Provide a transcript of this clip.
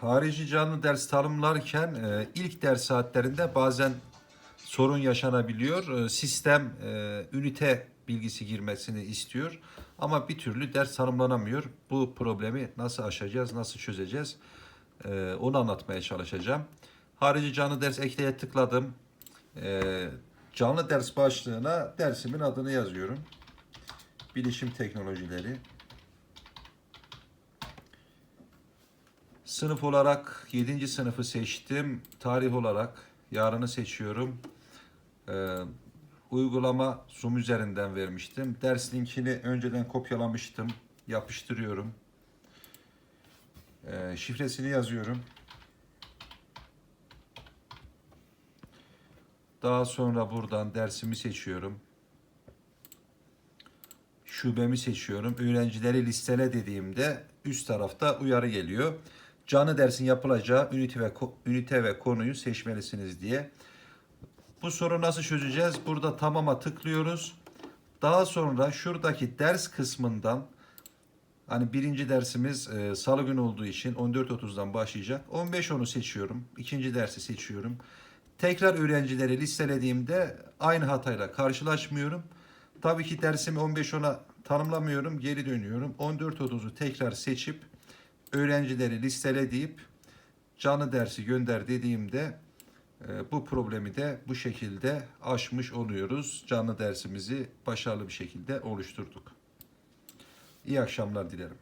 harici canlı ders tanımlarken e, ilk ders saatlerinde bazen sorun yaşanabiliyor. E, sistem e, ünite bilgisi girmesini istiyor ama bir türlü ders tanımlanamıyor. Bu problemi nasıl aşacağız, nasıl çözeceğiz e, onu anlatmaya çalışacağım. Harici canlı ders ekleye tıkladım. E, canlı ders başlığına dersimin adını yazıyorum. Bilişim teknolojileri. Sınıf olarak 7. sınıfı seçtim. Tarih olarak yarını seçiyorum. Ee, uygulama Zoom üzerinden vermiştim. Ders linkini önceden kopyalamıştım. Yapıştırıyorum. Ee, şifresini yazıyorum. Daha sonra buradan dersimi seçiyorum. Şubemi seçiyorum. Öğrencileri listele dediğimde üst tarafta uyarı geliyor. Canlı dersin yapılacağı ünite ve ünite ve konuyu seçmelisiniz diye. Bu soru nasıl çözeceğiz? Burada tamama tıklıyoruz. Daha sonra şuradaki ders kısmından hani birinci dersimiz e, salı günü olduğu için 14.30'dan başlayacak. 15.10'u seçiyorum. İkinci dersi seçiyorum. Tekrar öğrencileri listelediğimde aynı hatayla karşılaşmıyorum. Tabii ki dersimi 15.10'a tanımlamıyorum. Geri dönüyorum. 14.30'u tekrar seçip öğrencileri listele deyip canlı dersi gönder dediğimde e, bu problemi de bu şekilde aşmış oluyoruz. Canlı dersimizi başarılı bir şekilde oluşturduk. İyi akşamlar dilerim.